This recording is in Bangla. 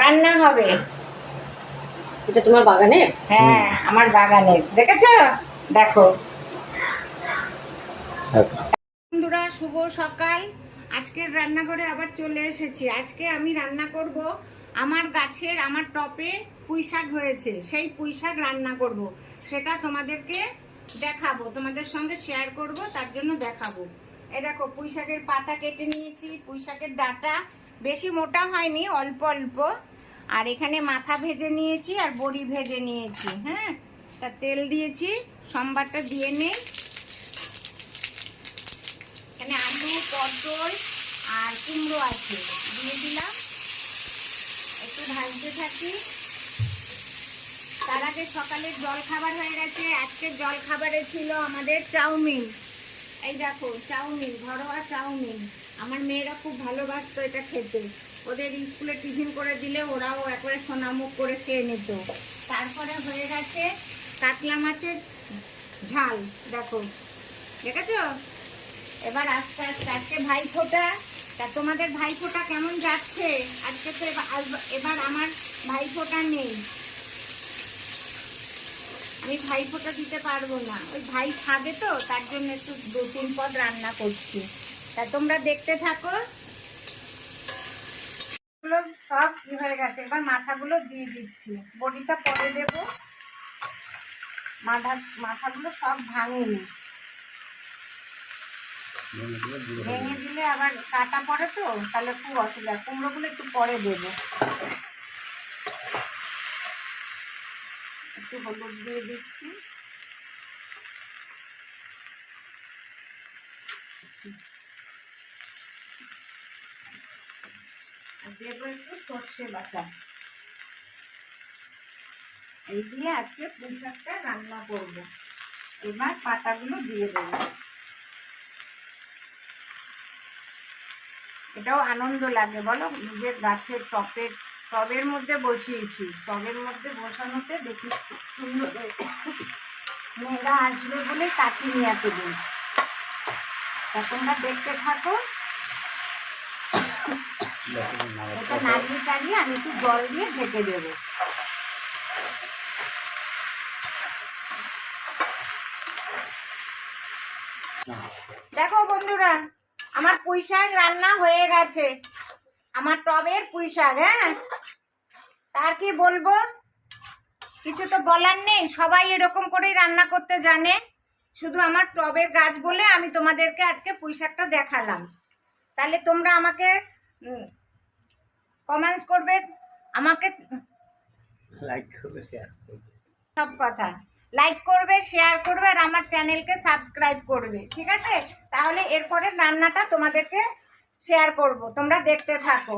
রান্না হবে। এটা তোমার বাগানে? হ্যাঁ আমার বাগানে। দেখেছ? দেখো। বন্ধুরা শুভ সকাল। আজকের রান্নাঘরে আবার চলে এসেছি। আজকে আমি রান্না করব আমার গাছের আমার টপে পুঁই শাক হয়েছে। সেই পুঁই শাক রান্না করব। সেটা তোমাদেরকে দেখাবো। তোমাদের সঙ্গে শেয়ার করব তার জন্য দেখাবো। এ দেখো পুঁই শাকের পাতা কেটে নিয়েছি পুঁই শাকের ডাটা বেশি মোটা হয়নি, অল্প অল্প। আর এখানে মাথা ভেজে নিয়েছি আর বড়ি ভেজে নিয়েছি হ্যাঁ? তা তেল দিয়েছি, সম্বারটা দিয়ে নেই। এখানে আলু, পটল আর কুমড়ো আছে, দিয়ে দিলাম। একটু ভাজতে থাকি। তার আগে সকালের জল খাবার হয়ে গেছে। আজকে জল খাবারে ছিল আমাদের চাউমিন। এই দেখো, চাউমিন, ঘরোয়া চাউমিন। আমার মেয়েরা খুব ভালোবাসতো এটা খেতে। ওদের স্কুলে টিফিন করে দিলে ওরাও একবারে সোনামুখ করে খেয়ে নিত। তারপরে হয়ে গেছে কাতলা মাছের ঝাল, দেখো। দেখেছ? এবার আস্তে আস্তে, আজকে ভাই ফোটা তা তোমাদের ভাই ফোটা কেমন যাচ্ছে? আজকে তো এবার এবার আমার ভাই ফোটা নেই। আমি ভাই ফোটা দিতে পারব না। ওই ভাই খাবে তো, তার জন্য একটু দু তিন পদ রান্না করছি। তা তোমরা দেখতে থাকো। সব কি হয়ে গেছে? এবার মাথাগুলো দিয়ে দিচ্ছি। বড়িটা পরে দেবো। মাথা, মাথাগুলো সব ভাঙিনি। ভেঙে দিলে আবার কাটা পড়ে তো, তাহলে খুব অসুবিধা। কুমড়োগুলো একটু পরে দেবো। একটু হলুদ দিয়ে দিচ্ছি। আজকে রান্না করব। এবার পাতাগুলো দিয়ে দেবো। এটাও আনন্দ লাগে, বলো? নিজের গাছের টপের টবের মধ্যে বসিয়েছি। টবের মধ্যে বসানোতে দেখি খুব সুন্দর। মেয়েরা আসবে বলে কাটিয়ে নিয়ে এতদিন তা তোমরা দেখতে থাকো। এটা নাড়িয়ে টাড়িয়ে আমি একটু জল দিয়ে ঢেকে দেবো। দেখো বন্ধুরা, আমার পুঁই রান্না হয়ে গেছে। আমার টবের পুঁই শাক হ্যাঁ? তার কি বলব? কিছু তো বলার নেই। সবাই এরকম করেই রান্না করতে জানে। শুধু আমার টবের গাছ বলে আমি তোমাদেরকে আজকে পুঁই শাকটা দেখালাম। তাহলে তোমরা আমাকে কমেন্টস করবে আমাকে লাইক করবে শেয়ার করবে। সব কথা। লাইক করবে শেয়ার করবে আর আমার চ্যানেলকে সাবস্ক্রাইব করবে। ঠিক আছে? তাহলে এরপরে রান্নাটা তোমাদেরকে শেয়ার করব তোমরা দেখতে থাকো।